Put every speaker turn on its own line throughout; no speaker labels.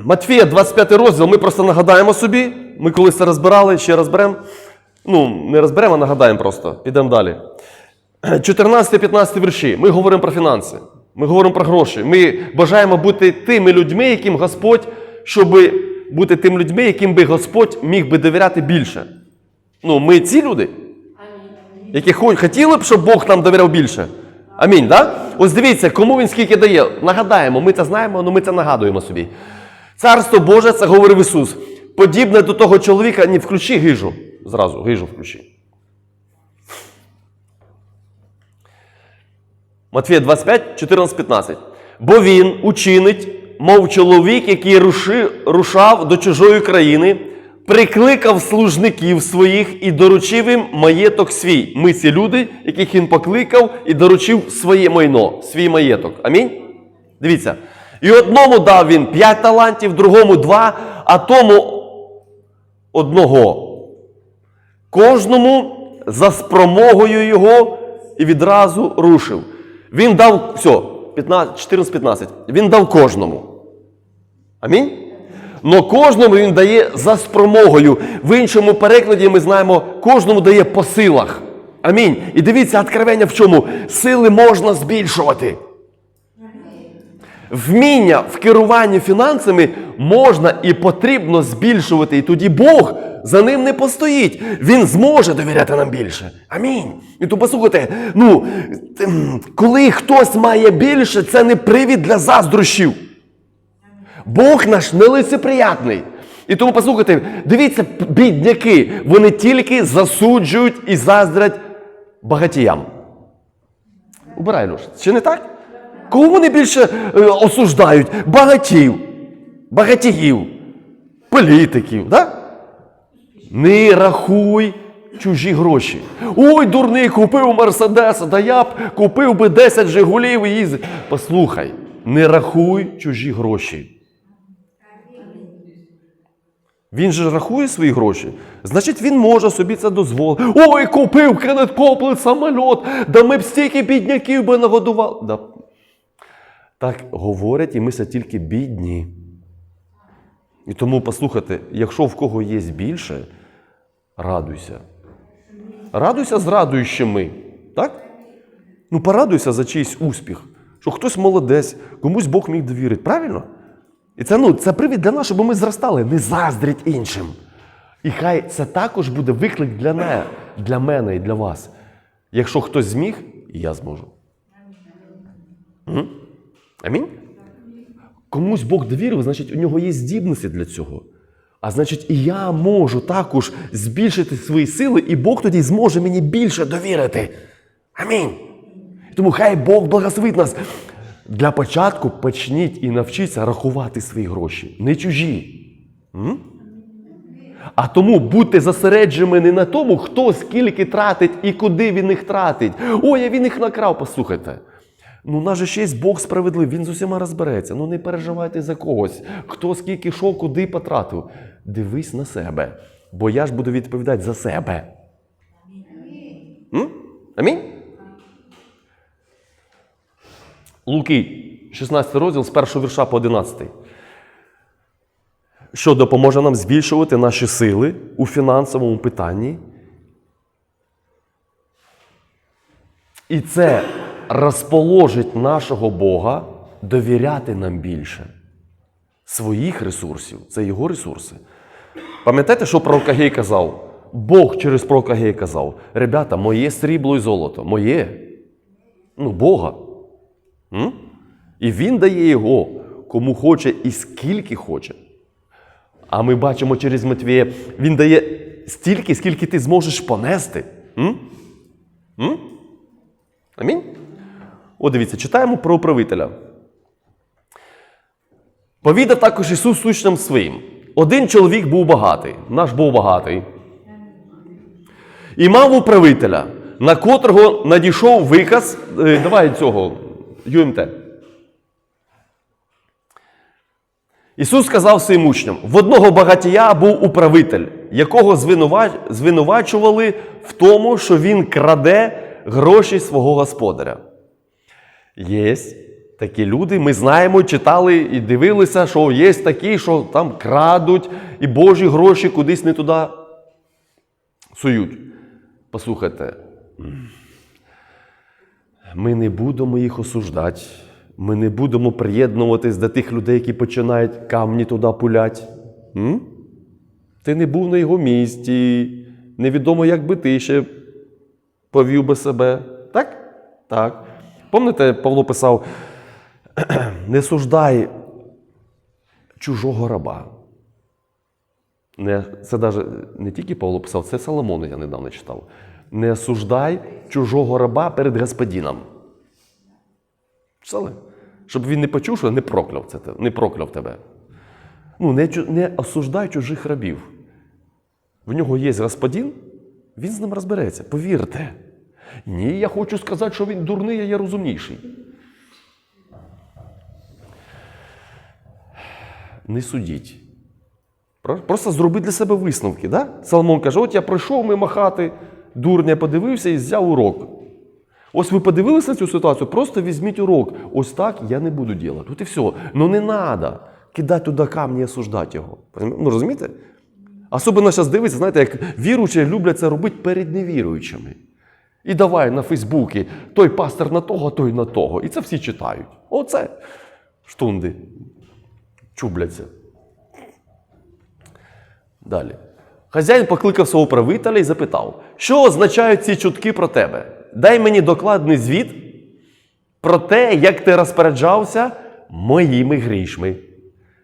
Матфія, 25 розділ, ми просто нагадаємо собі. Ми колись це розбирали, ще розберемо. Ну, не розберемо, а нагадаємо просто. Підемо далі. 14-15 вірші. Ми говоримо про фінанси. Ми говоримо про гроші. Ми бажаємо бути тими людьми, яким Господь, щоб бути тим людьми, яким би Господь міг би довіряти більше. Ну, ми ці люди, які хотіли б, щоб Бог нам довіряв більше. Амінь, да? Ось дивіться, кому він скільки дає. Нагадаємо, ми це знаємо, але ми це нагадуємо собі. Царство Боже, це говорив Ісус. Подібне до того чоловіка, не включи гижу. Зразу, гижу включи. Матфія 25, 14, 15. Бо він учинить, мов чоловік, який руши, рушав до чужої країни, прикликав служників своїх і доручив їм маєток свій. Ми ці люди, яких він покликав і доручив своє майно, свій маєток. Амінь? Дивіться. І одному дав він п'ять талантів, другому два, а тому одного. Кожному за спромогою його і відразу рушив. Він дав все, 14-15. Він дав кожному. Амінь? Но кожному він дає за спромогою. В іншому перекладі ми знаємо, кожному дає по силах. Амінь. І дивіться, откровення в чому? Сили можна збільшувати. Вміння в керуванні фінансами можна і потрібно збільшувати, і тоді Бог за ним не постоїть. Він зможе довіряти нам більше. Амінь. І то послухайте, ну, ем, коли хтось має більше, це не привід для заздрощів. Бог наш нелицеприятний. І тому послухайте, дивіться, бідняки, вони тільки засуджують і заздрять багатіям. Убирай, Леш. Чи не так? Кого вони більше е, осуждають? Багатів, багатіїв, політиків. Да? Не рахуй чужі гроші. Ой, дурний, купив Мерседеса, да я б купив би 10 Жигулів і їздив. Послухай, не рахуй чужі гроші. Він же рахує свої гроші. Значить, він може собі це дозволити. Ой, купив Кеннет Коплет самоліт, да ми б стільки бідняків би нагодували. Да. Так говорять і мислять тільки бідні. І тому послухайте, якщо в кого є більше, радуйся. Радуйся з радуючими. Так? Ну, порадуйся за чийсь успіх, що хтось молодець, комусь Бог міг довірити. Правильно? І це, ну, це привід для нас, щоб ми зростали, не заздріть іншим. І хай це також буде виклик для, не, для мене і для вас. Якщо хтось зміг, і я зможу. Амінь? Комусь Бог довірив, значить, у нього є здібності для цього. А значить, і я можу також збільшити свої сили, і Бог тоді зможе мені більше довірити. Амінь. Тому хай Бог благословить нас. Для початку почніть і навчіться рахувати свої гроші, не чужі. М? А тому будьте зосереджені не на тому, хто скільки тратить і куди він їх тратить. Ой, а він їх накрав, послухайте. Ну, у нас же ще Бог справедливий, він з усіма розбереться. Ну не переживайте за когось, хто скільки що, куди потратив. Дивись на себе, бо я ж буду відповідати за себе. М? Амінь? Луки, 16 розділ з першого вірша по 11. Що допоможе нам збільшувати наші сили у фінансовому питанні. І це розположить нашого Бога довіряти нам більше своїх ресурсів. Це його ресурси. Пам'ятаєте, що пророк Агей казав? Бог через пророка Агея казав: ребята, моє срібло і золото, моє. Ну, Бога. М? І він дає його, кому хоче і скільки хоче. А ми бачимо через Матвія, він дає стільки, скільки ти зможеш понести. М? М? Амінь? О, дивіться, читаємо про управителя. Повідав також Ісус учням своїм. Один чоловік був багатий, наш був багатий. І мав управителя, на котрого надійшов виказ. е, Давай цього, ЮМТ. Ісус сказав своїм учням: в одного багатія був управитель, якого звинувачували в тому, що він краде гроші свого господаря. Є Такі люди, ми знаємо, читали і дивилися, що є такі, що там крадуть і Божі гроші кудись не туди сують. Послухайте, ми не будемо їх осуждати. Ми не будемо приєднуватись до тих людей, які починають камні туди пулять. М? Ти не був на його місці. Невідомо, як би ти ще повів би себе. Так? Так. Пам'ятаєте, Павло писав: не суждай чужого раба. Не, це навіть не тільки Павло писав, це Соломон, я недавно читав. Не осуждай чужого раба перед господином. Читали? Щоб він не почув, що не прокляв, це, не прокляв тебе. Ну, не, не осуждай чужих рабів. В нього є господин, він з ним розбереться. Повірте. Ні, я хочу сказати, що він дурний, а я розумніший. Не судіть. Просто зроби для себе висновки. Да? Соломон каже: от я пройшов мимо хати, дурня подивився і взяв урок. Ось ви подивилися на цю ситуацію, просто візьміть урок. Ось так я не буду робити. От і все. Ну не треба кидати туди камні і осуждати його. Ну розумієте? Особливо зараз дивиться, знаєте, як віруючі люблять це робити перед невіруючими. І давай на Фейсбуці той пастор на того, той на того. І це всі читають. Оце штунди. Чубляться. Далі. Хазяїн покликав свого правителя і запитав, що означають ці чутки про тебе? Дай мені докладний звіт про те, як ти розпоряджався моїми грішми.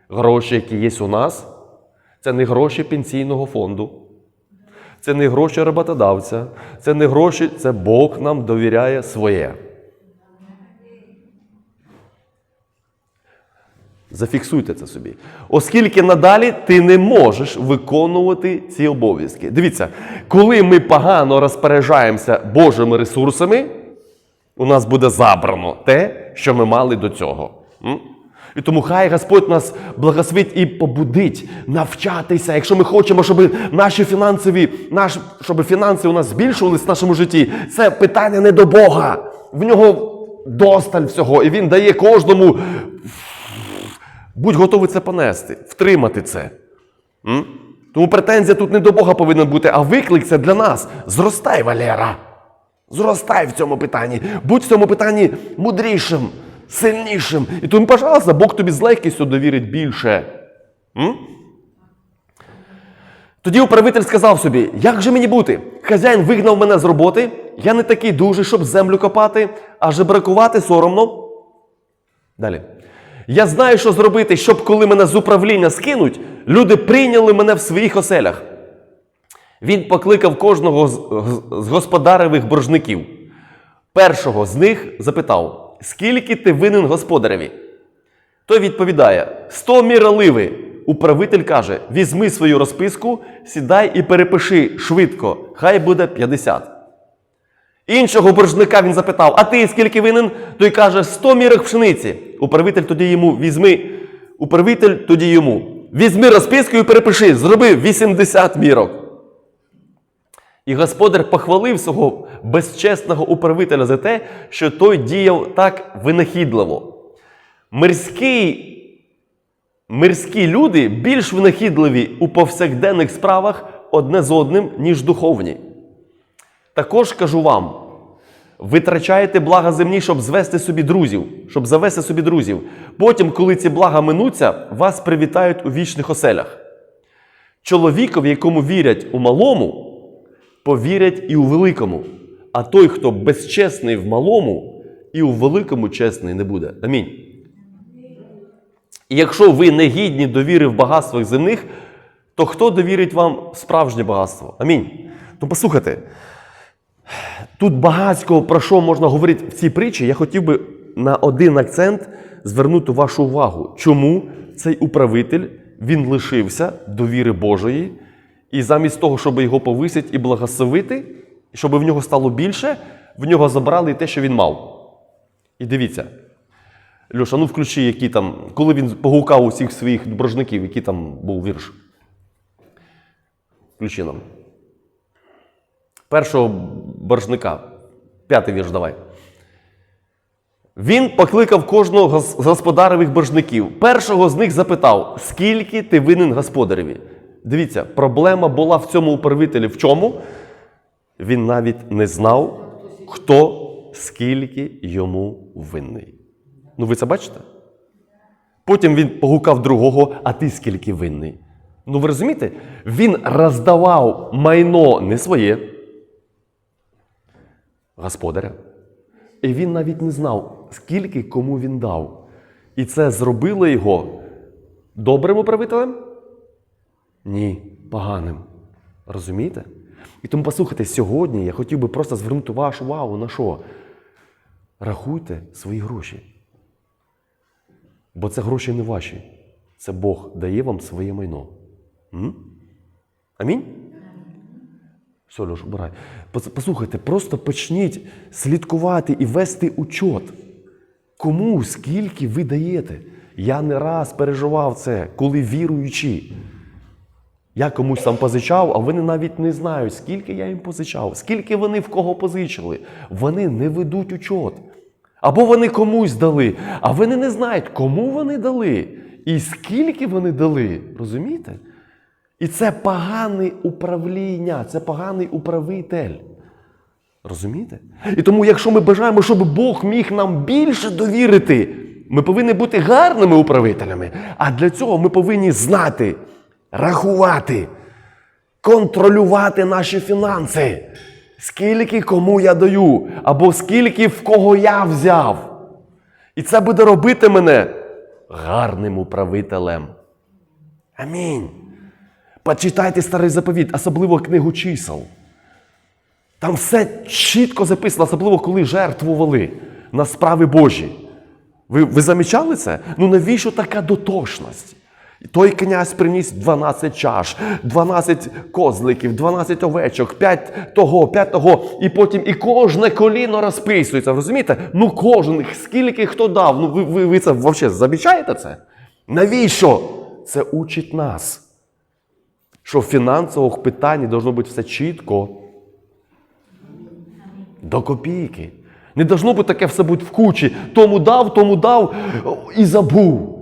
Гроші, які є у нас, це не гроші пенсійного фонду. Це не гроші роботодавця, це не гроші, це Бог нам довіряє своє. Зафіксуйте це собі. Оскільки надалі ти не можеш виконувати ці обов'язки. Дивіться, коли ми погано розпоряджаємося Божими ресурсами, у нас буде забрано те, що ми мали до цього. І тому хай Господь нас благословить і побудить навчатися, якщо ми хочемо, щоб наші фінансові, наш, щоб фінанси у нас збільшувалися в нашому житті. Це питання не до Бога. В нього досталь всього, і він дає кожному Будь готовий це понести, втримати це. М? Тому претензія тут не до Бога повинна бути, а виклик це для нас. Зростай, Валера. Зростай в цьому питанні. Будь в цьому питанні мудрішим, сильнішим. І тому, пожалуйста, Бог тобі з легкістю довірить більше. М? Тоді управитель сказав собі: як же мені бути? Хазяїн вигнав мене з роботи, я не такий дужий, щоб землю копати, а жебракувати соромно. Далі. Я знаю, що зробити, щоб коли мене з управління скинуть, люди прийняли мене в своїх оселях. Він покликав кожного з господаревих боржників. Першого з них запитав: скільки ти винен господареві? Той відповідає: сто міроливи. Управитель каже: візьми свою розписку, сідай і перепиши швидко, хай буде 50. Іншого боржника він запитав: А ти скільки винен? Той каже, 100 мірок пшениці. Управитель тоді йому візьми. Управитель тоді йому. Візьми розписку і перепиши, зроби 80 мірок. І господар похвалив свого безчесного управителя за те, що той діяв так винахідливо. Мирський, мирські люди більш винахідливі у повсякденних справах одне з одним, ніж духовні. Також кажу вам: витрачаєте блага земні, щоб звести собі друзів, щоб завести собі друзів. Потім, коли ці блага минуться, вас привітають у вічних оселях. Чоловікові, якому вірять у малому, повірять і у великому. А той, хто безчесний в малому, і у великому чесний не буде. Амінь. І якщо ви не гідні довіри в багатствах земних, то хто довірить вам справжнє багатство? Амінь. То послухайте, тут багатько про що можна говорити в цій притчі. Я хотів би на один акцент звернути вашу увагу, чому цей управитель він лишився довіри Божої, і замість того, щоб його повисити і благословити, щоб в нього стало більше, в нього забрали те, що він мав. І дивіться. Льоша, ну включи, які там, коли він погукав усіх своїх боржників, який там був вірш. Включи нам. Першого боржника. П'ятий вірш давай. Він покликав кожного з господаревих боржників. Першого з них запитав, скільки ти винен господареві. Дивіться, проблема була в цьому управителі. В чому? Він навіть не знав, хто скільки йому винний. Ну, ви це бачите? Потім він погукав другого, а ти скільки винний. Ну, ви розумієте? Він роздавав майно не своє, господаря. І він навіть не знав, скільки кому він дав. І це зробило його добрим управителем? Ні, поганим. Розумієте? І тому послухайте, сьогодні я хотів би просто звернути вашу увагу на що? Рахуйте свої гроші. Бо це гроші не ваші. Це Бог дає вам своє майно. М? Амінь? Все, Льош, убирай. Послухайте, просто почніть слідкувати і вести учет. Кому, скільки ви даєте? Я не раз переживав це, коли віруючи. Я комусь там позичав, а вони навіть не знають, скільки я їм позичав, скільки вони в кого позичили. Вони не ведуть учет. Або вони комусь дали, а вони не знають, кому вони дали і скільки вони дали. Розумієте? І це погане управління, це поганий управитель. Розумієте? І тому, якщо ми бажаємо, щоб Бог міг нам більше довірити, ми повинні бути гарними управителями. А для цього ми повинні знати, рахувати, контролювати наші фінанси. Скільки кому я даю, або скільки в кого я взяв. І це буде робити мене гарним управителем. Амінь. Почитайте старий заповіт, особливо книгу чисел. Там все чітко записано, особливо коли жертвували на справи Божі. Ви, ви замічали це? Ну навіщо така дотошність? Той князь приніс 12 чаш, 12 козликів, 12 овечок, 5 того, 5 того, і потім і кожне коліно розписується. Розумієте? Ну кожен, скільки хто дав. Ну ви, ви, ви це взагалі замічаєте це? Навіщо? Це учить нас. Що в фінансових питаннях должно бути все чітко. До копійки. Не должно бути таке все бути в кучі. Тому дав, тому дав і забув.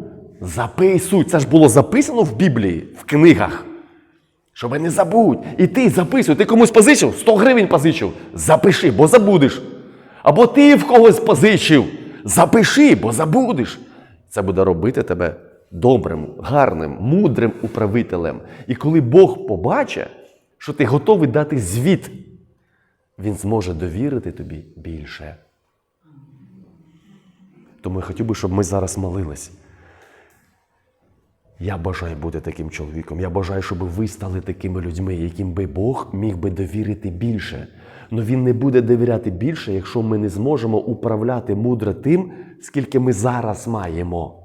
Записуй. Це ж було записано в Біблії, в книгах. Щоб не забудь. І ти записуй. Ти комусь позичив, 100 гривень позичив. Запиши, бо забудеш. Або ти в когось позичив. Запиши, бо забудеш. Це буде робити тебе добрим, гарним, мудрим управителем. І коли Бог побачить, що ти готовий дати звіт, він зможе довірити тобі більше. Тому я хотів би, щоб ми зараз молились. Я бажаю бути таким чоловіком. Я бажаю, щоб ви стали такими людьми, яким би Бог міг би довірити більше. Но він не буде довіряти більше, якщо ми не зможемо управляти мудро тим, скільки ми зараз маємо.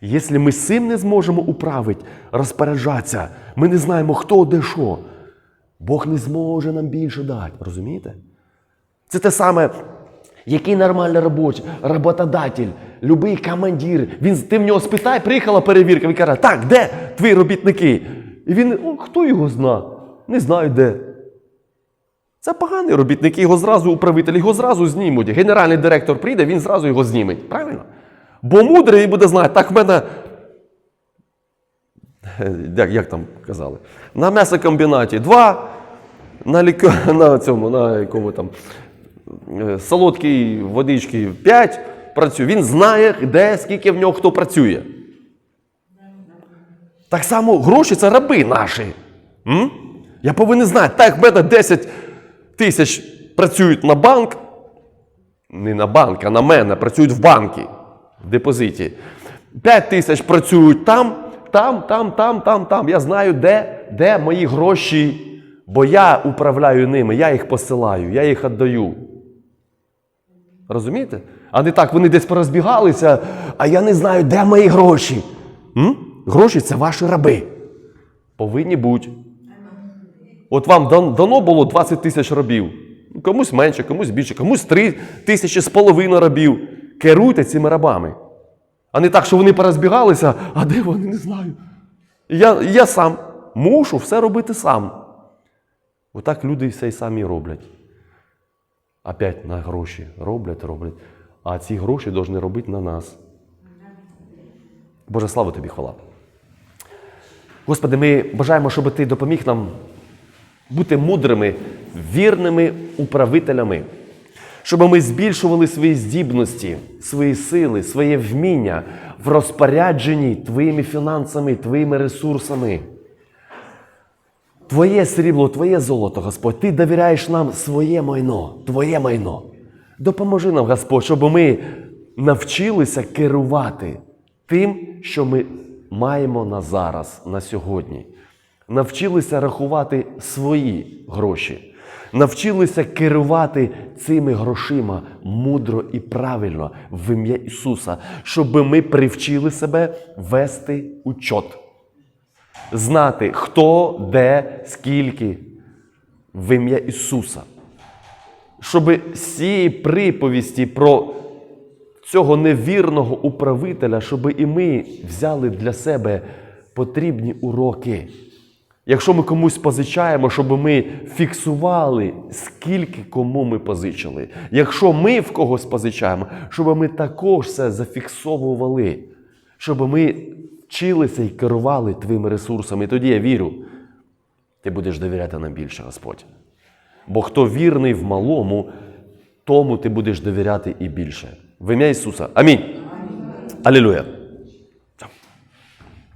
Якщо ми з цим не зможемо управити, розпоряджатися, ми не знаємо, хто де що, Бог не зможе нам більше дати. Розумієте? Це те саме, який нормальний робочий, роботодатель, любий командир. Він, ти в нього спитай, приїхала перевірка, він каже, так, де твої робітники? І він, «О, хто його зна? Не знаю де. Це поганий робітник, його зразу управитель, його зразу знімуть. Генеральний директор прийде, він зразу його зніме. Правильно? Бо мудрий буде знати, так в мене. Як, як там казали? На м'ясокомбінаті два, на, ліко, на цьому, на якому там солодкій водички 5 працює. Він знає, де, скільки в нього хто працює. Так само гроші це раби наші. М? Я повинен знати, так в мене 10 тисяч працюють на банк, не на банк, а на мене працюють в банки, в депозиті. 5 тисяч працюють там, там, там, там, там, там. Я знаю, де, де мої гроші, бо я управляю ними, я їх посилаю, я їх віддаю. Розумієте? А не так, вони десь порозбігалися, а я не знаю, де мої гроші. М? Гроші це ваші раби. Повинні бути. От вам дано було 20 тисяч рабів. Комусь менше, комусь більше, комусь 3 тисячі з половиною рабів. Керуйте цими рабами. А не так, що вони порозбігалися, а де вони не знаю. Я, я сам мушу все робити сам. Отак люди все й самі роблять. Опять на гроші роблять, роблять. а ці гроші повинні робити на нас. Боже, слава тобі, хвала. Господи, ми бажаємо, щоб Ти допоміг нам бути мудрими, вірними управителями, щоб ми збільшували свої здібності, свої сили, своє вміння в розпорядженні Твоїми фінансами, Твоїми ресурсами. Твоє срібло, Твоє золото, Господь, Ти довіряєш нам своє майно, Твоє майно. Допоможи нам, Господь, щоб ми навчилися керувати тим, що ми маємо на зараз, на сьогодні. Навчилися рахувати свої гроші. Навчилися керувати цими грошима мудро і правильно в ім'я Ісуса, щоб ми привчили себе вести учот знати, хто, де, скільки в ім'я Ісуса. Щоб цієї приповісті про цього невірного управителя, щоб і ми взяли для себе потрібні уроки. Якщо ми комусь позичаємо, щоб ми фіксували, скільки кому ми позичили. Якщо ми в когось позичаємо, щоб ми також це зафіксовували, щоб ми вчилися і керували твоїми ресурсами. І тоді я вірю, ти будеш довіряти нам більше, Господь. Бо хто вірний в малому, тому ти будеш довіряти і більше. В ім'я Ісуса. Амінь. Алілуя.